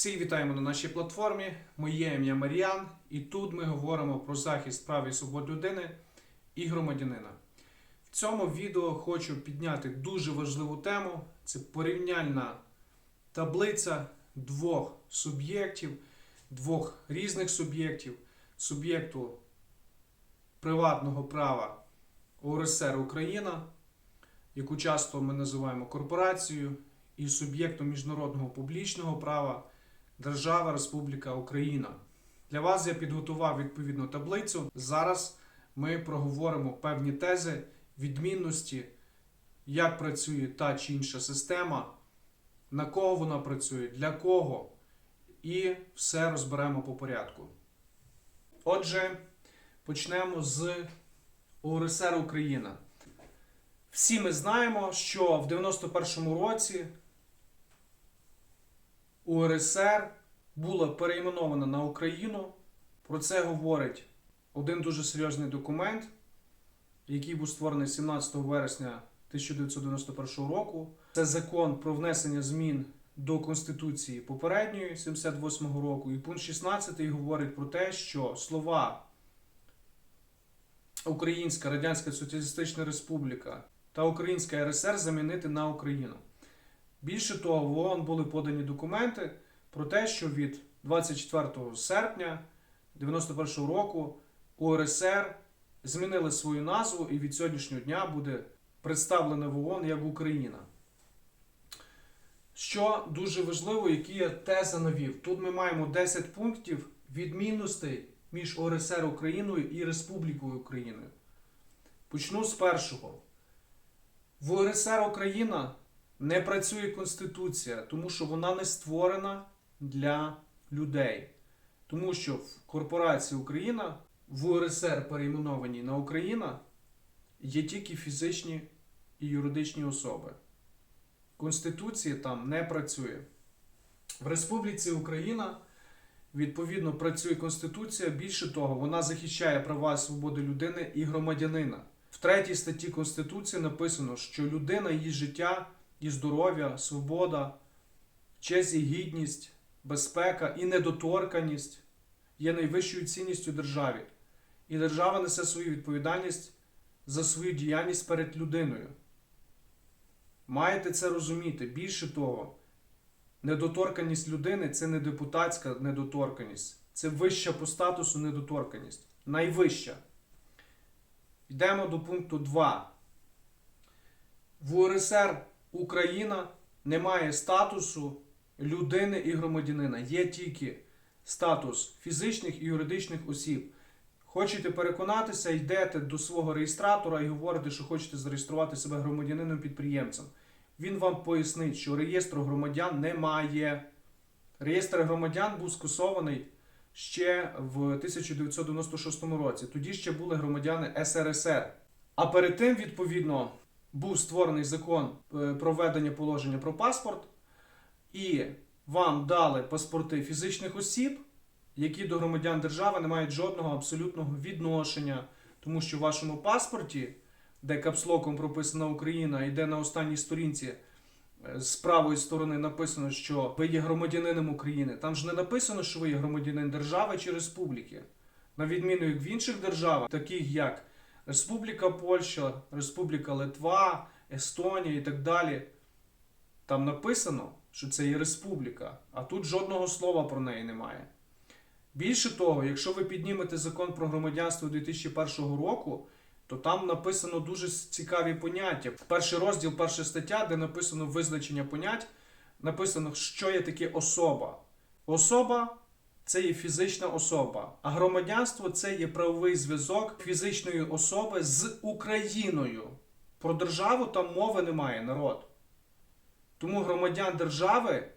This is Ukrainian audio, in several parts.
Всіх вітаємо на нашій платформі. Моє ім'я Маріан, і тут ми говоримо про захист прав і свобод людини і громадянина. В цьому відео хочу підняти дуже важливу тему: це порівняльна таблиця двох суб'єктів, двох різних суб'єктів, суб'єкту приватного права УРСР Україна, яку часто ми називаємо корпорацією, і суб'єктом міжнародного публічного права Держава Республіка Україна. Для вас я підготував відповідну таблицю. Зараз ми проговоримо певні тези відмінності, як працює та чи інша система, на кого вона працює, для кого, і все розберемо по порядку. Отже, почнемо з УРСР Україна. Всі ми знаємо, що в 91-му році УРСР була перейменована на Україну. Про це говорить один дуже серйозний документ, який був створений 17 вересня 1991 року. Це закон про внесення змін до Конституції попередньої 78 року. І пункт 16 говорить про те, що слова Українська Радянська Соціалістична Республіка та Українська РСР замінити на Україну. Більше того, в ООН були подані документи про те, що від 24 серпня 91 року УРСР змінили свою назву і від сьогоднішнього дня буде представлена в ООН як Україна. Що дуже важливо, які я тези навів. Тут ми маємо 10 пунктів відмінностей між ОРСР Україною і Республікою Україною. Почну з першого. В УРСР Україна не працює Конституція, тому що вона не створена для людей. Тому що в корпорації Україна в УРСР перейменованій на Україна є тільки фізичні і юридичні особи. Конституція там не працює. В Республіці Україна відповідно працює Конституція. Більше того, вона захищає права і свободи людини і громадянина. В третій статті Конституції написано, що людина, її життя і здоров'я, свобода, честь і гідність, безпека і недоторканість є найвищою цінністю державі. І держава несе свою відповідальність за свою діяльність перед людиною. Маєте це розуміти. Більше того, недоторканість людини це не депутатська недоторканість, це вища по статусу недоторканість. Найвища. Йдемо до пункту 2. В УРСР Україна не має статусу людини і громадянина. Є тільки статус фізичних і юридичних осіб. Хочете переконатися, йдете до свого реєстратора і говорите, що хочете зареєструвати себе громадянином-підприємцем. Він вам пояснить, що реєстру громадян немає. Реєстр громадян був скасований ще в 1996 році. Тоді ще були громадяни СРСР. А перед тим, відповідно, був створений закон е, про введення положення про паспорт, і вам дали паспорти фізичних осіб, які до громадян держави не мають жодного абсолютного відношення, тому що в вашому паспорті, де капслоком прописана Україна, і де на останній сторінці е, з правої сторони написано, що ви є громадянином України. Там ж не написано, що ви є громадянин держави чи республіки. На відміну як в інших державах, таких як Республіка Польща, Республіка Литва, Естонія і так далі. Там написано, що це є республіка, а тут жодного слова про неї немає. Більше того, якщо ви піднімете закон про громадянство 2001 року, то там написано дуже цікаві поняття. Перший розділ, перша стаття, де написано визначення понять, написано, що є таке особа. Особа це є фізична особа, а громадянство це є правовий зв'язок фізичної особи з Україною. Про державу там мови немає, народ. Тому громадян держави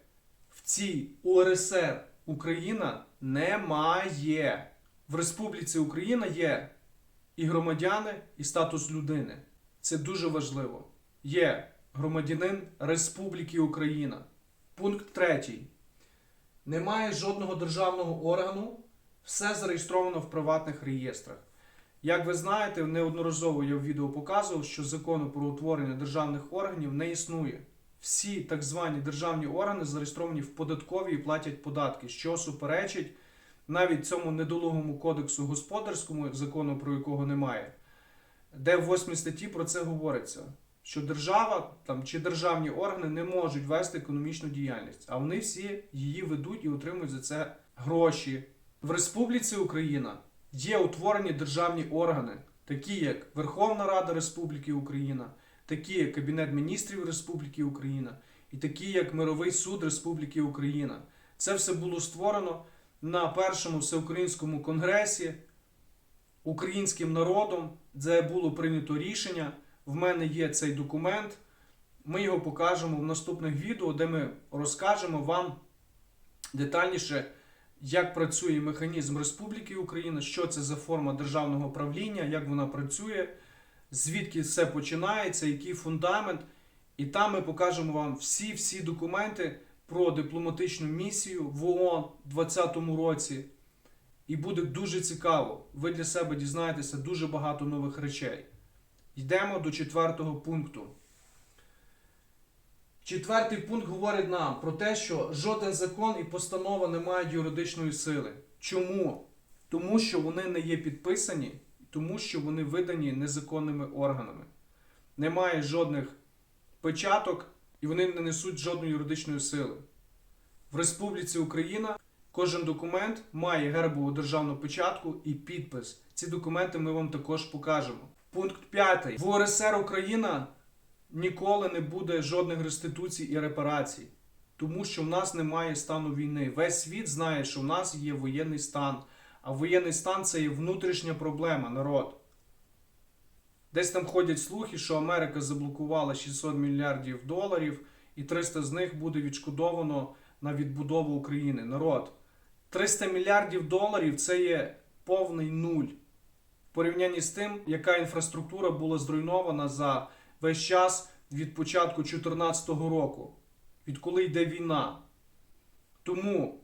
в цій УРСР Україна немає. В Республіці Україна є і громадяни, і статус людини. Це дуже важливо. Є громадянин Республіки Україна. Пункт третій. Немає жодного державного органу, все зареєстровано в приватних реєстрах. Як ви знаєте, неодноразово я в відео показував, що закону про утворення державних органів не існує. всі так звані державні органи зареєстровані в податковій і платять податки, що суперечить навіть цьому недолугому кодексу господарському, закону про якого немає, де в 8 статті про це говориться. Що держава там чи державні органи не можуть вести економічну діяльність, а вони всі її ведуть і отримують за це гроші. В Республіці Україна є утворені державні органи, такі як Верховна Рада Республіки Україна, такі як Кабінет міністрів Республіки Україна і такі як Мировий суд Республіки Україна. Це все було створено на першому всеукраїнському конгресі українським народом, де було прийнято рішення. В мене є цей документ. Ми його покажемо в наступних відео, де ми розкажемо вам детальніше, як працює механізм Республіки Україна, що це за форма державного правління, як вона працює, звідки все починається, який фундамент. І там ми покажемо вам всі-всі документи про дипломатичну місію в ООН у 2020 році. І буде дуже цікаво. Ви для себе дізнаєтеся дуже багато нових речей. Йдемо до четвертого пункту. Четвертий пункт говорить нам про те, що жоден закон і постанова не мають юридичної сили. Чому? Тому що вони не є підписані, тому що вони видані незаконними органами. Немає жодних печаток і вони не несуть жодної юридичної сили. В Республіці Україна кожен документ має гербову державну печатку і підпис. Ці документи ми вам також покажемо. Пункт 5. В УРСР Україна ніколи не буде жодних реституцій і репарацій, тому що в нас немає стану війни. Весь світ знає, що в нас є воєнний стан. А воєнний стан це є внутрішня проблема, народ. Десь там ходять слухи, що Америка заблокувала 600 мільярдів доларів, і 300 з них буде відшкодовано на відбудову України. Народ, 300 мільярдів доларів це є повний нуль порівнянні з тим, яка інфраструктура була зруйнована за весь час від початку 2014 року, відколи йде війна. Тому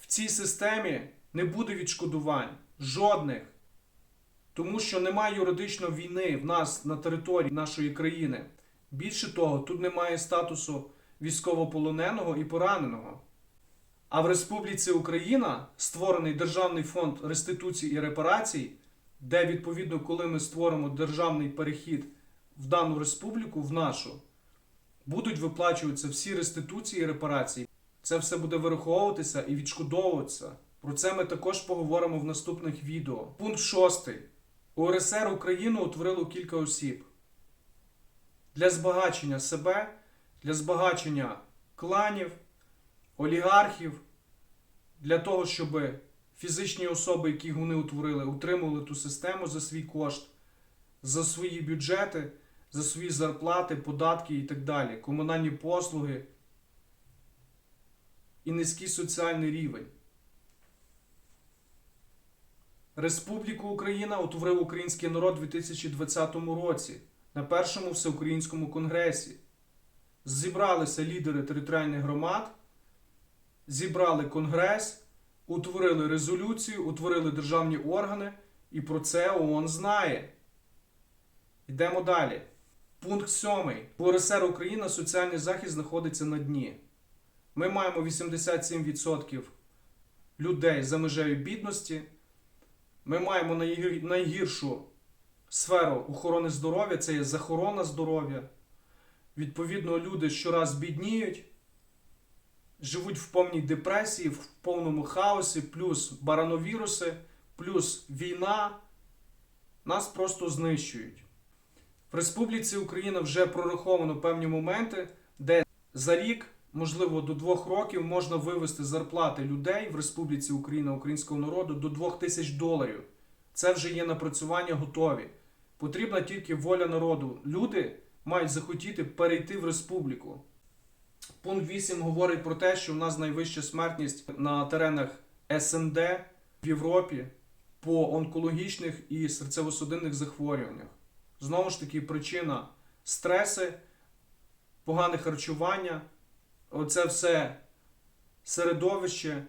в цій системі не буде відшкодувань жодних. Тому що немає юридичної війни в нас на території нашої країни. Більше того, тут немає статусу військовополоненого і пораненого. А в Республіці Україна створений Державний фонд реституції і репарацій, де, відповідно, коли ми створимо державний перехід в дану республіку, в нашу, будуть виплачуватися всі реституції і репарації. Це все буде вираховуватися і відшкодовуватися. Про це ми також поговоримо в наступних відео. Пункт 6. УРСР Україну утворило кілька осіб для збагачення себе, для збагачення кланів, олігархів, для того, щоб фізичні особи, які вони утворили, утримували ту систему за свій кошт, за свої бюджети, за свої зарплати, податки і так далі, комунальні послуги і низький соціальний рівень. Республіку Україна утворив український народ у 2020 році на першому всеукраїнському конгресі. Зібралися лідери територіальних громад, зібрали конгрес, утворили резолюцію, утворили державні органи, і про це ООН знає. Йдемо далі. Пункт 7. В УРСР Україна соціальний захист знаходиться на дні. Ми маємо 87% людей за межею бідності. Ми маємо найгіршу сферу охорони здоров'я це є захорона здоров'я. Відповідно, люди щораз бідніють, живуть в повній депресії, в повному хаосі, плюс барановіруси, плюс війна. Нас просто знищують. В Республіці Україна вже прораховано певні моменти, де за рік, можливо, до двох років можна вивести зарплати людей в Республіці Україна українського народу до 2 тисяч доларів. Це вже є напрацювання готові. Потрібна тільки воля народу. Люди мають захотіти перейти в республіку. Пункт 8 говорить про те, що в нас найвища смертність на теренах СНД в Європі по онкологічних і серцево-судинних захворюваннях. Знову ж таки, причина стреси, погане харчування, оце все середовище,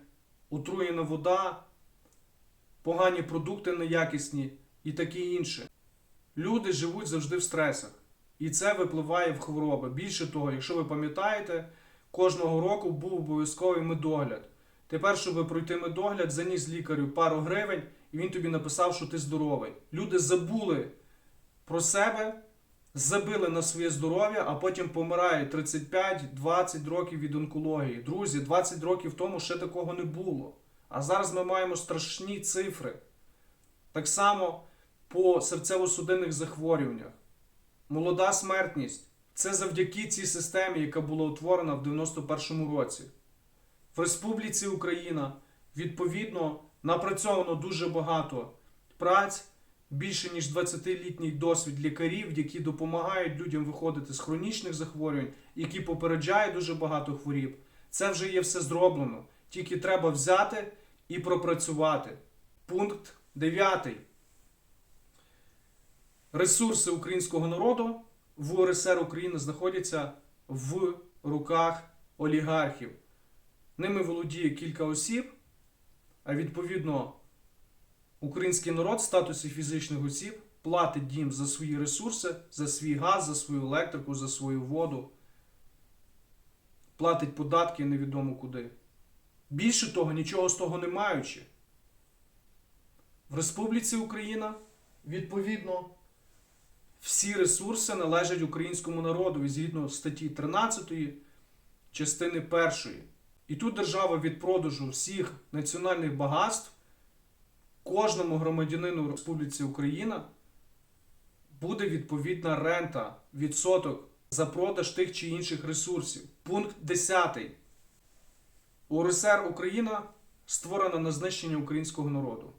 отруєна вода, погані продукти неякісні і таке інше. Люди живуть завжди в стресах. І це випливає в хвороби. Більше того, якщо ви пам'ятаєте, кожного року був обов'язковий медогляд. Тепер, щоб пройти медогляд, заніс лікарю пару гривень, і він тобі написав, що ти здоровий. Люди забули про себе, забили на своє здоров'я, а потім помирають 35-20 років від онкології. Друзі, 20 років тому ще такого не було. А зараз ми маємо страшні цифри. Так само по серцево-судинних захворюваннях. Молода смертність це завдяки цій системі, яка була утворена в 91-му році. В Республіці Україна відповідно напрацьовано дуже багато праць, більше ніж 20-літній досвід лікарів, які допомагають людям виходити з хронічних захворювань, які попереджають дуже багато хворіб. Це вже є все зроблено. Тільки треба взяти і пропрацювати. Пункт 9. Ресурси українського народу в УРСР України знаходяться в руках олігархів. Ними володіє кілька осіб, а відповідно український народ в статусі фізичних осіб платить їм за свої ресурси, за свій газ, за свою електрику, за свою воду, платить податки невідомо куди. Більше того, нічого з того не маючи. В Республіці Україна, відповідно, всі ресурси належать українському народу згідно статті 13 частини 1. І тут держава від продажу всіх національних багатств кожному громадянину Республіці Україна буде відповідна рента, відсоток за продаж тих чи інших ресурсів. Пункт 10. УРСР Україна створена на знищення українського народу.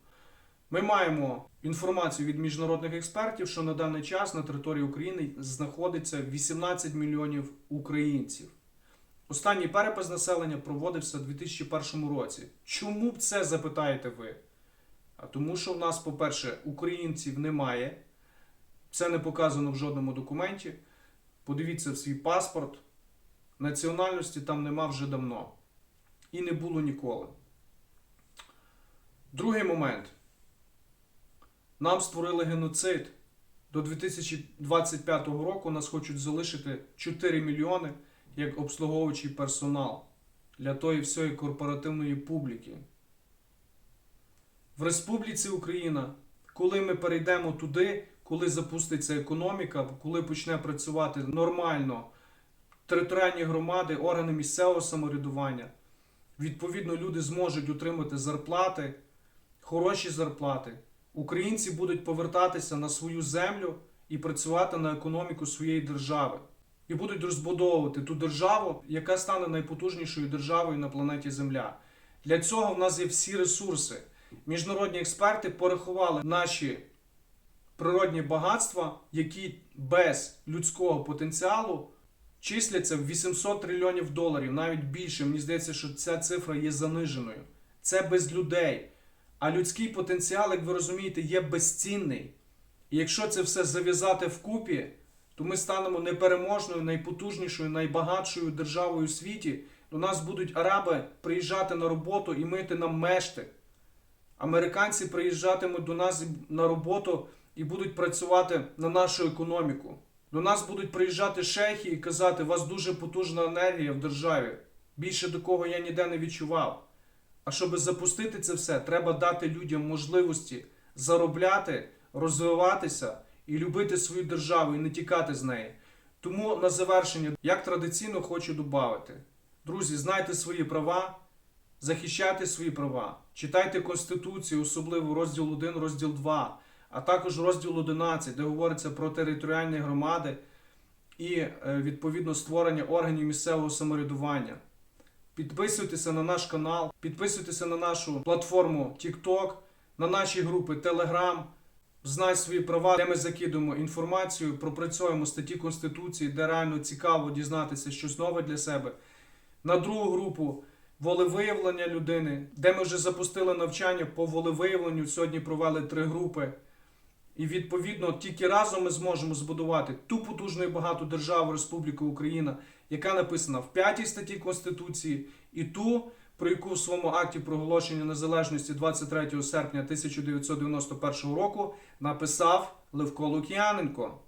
Ми маємо інформацію від міжнародних експертів, що на даний час на території України знаходиться 18 мільйонів українців. Останній перепис населення проводився у 2001 році. Чому б це запитаєте ви? А тому, що в нас, по-перше, українців немає. Це не показано в жодному документі. Подивіться в свій паспорт. Національності там нема вже давно. І не було ніколи. Другий момент. Нам створили геноцид. До 2025 року нас хочуть залишити 4 мільйони як обслуговуючий персонал для тої всієї корпоративної публіки. В Республіці Україна, коли ми перейдемо туди, коли запуститься економіка, коли почне працювати нормально територіальні громади, органи місцевого самоврядування, відповідно, люди зможуть отримати зарплати, хороші зарплати. Українці будуть повертатися на свою землю і працювати на економіку своєї держави. І будуть розбудовувати ту державу, яка стане найпотужнішою державою на планеті Земля. Для цього в нас є всі ресурси. Міжнародні експерти порахували наші природні багатства, які без людського потенціалу числяться в 800 трильйонів доларів, навіть більше. Мені здається, що ця цифра є заниженою. Це без людей. А людський потенціал, як ви розумієте, є безцінний. І якщо це все зав'язати вкупі, то ми станемо непереможною, найпотужнішою, найбагатшою державою у світі. До нас будуть араби приїжджати на роботу і мити нам мешти. Американці приїжджатимуть до нас на роботу і будуть працювати на нашу економіку. До нас будуть приїжджати шейхи і казати, у вас дуже потужна енергія в державі. Більше до кого я ніде не відчував. А щоб запустити це все, треба дати людям можливості заробляти, розвиватися і любити свою державу і не тікати з неї. Тому на завершення, як традиційно, хочу додати. Друзі, знайте свої права, захищайте свої права, читайте Конституцію, особливо розділ 1, розділ 2, а також розділ 11, де говориться про територіальні громади і е, відповідно створення органів місцевого самоврядування. Підписуйтеся на наш канал, підписуйтеся на нашу платформу TikTok, на наші групи Telegram. Знай свої права, де ми закидуємо інформацію, пропрацьовуємо статті Конституції, де реально цікаво дізнатися щось нове для себе. На другу групу волевиявлення людини, де ми вже запустили навчання по волевиявленню. Сьогодні провели три групи. І відповідно тільки разом ми зможемо збудувати ту потужну і багату державу Республіку Україна, яка написана в 5 статті Конституції, і ту, про яку в своєму акті проголошення незалежності 23 серпня 1991 року написав Левко Лук'яненко.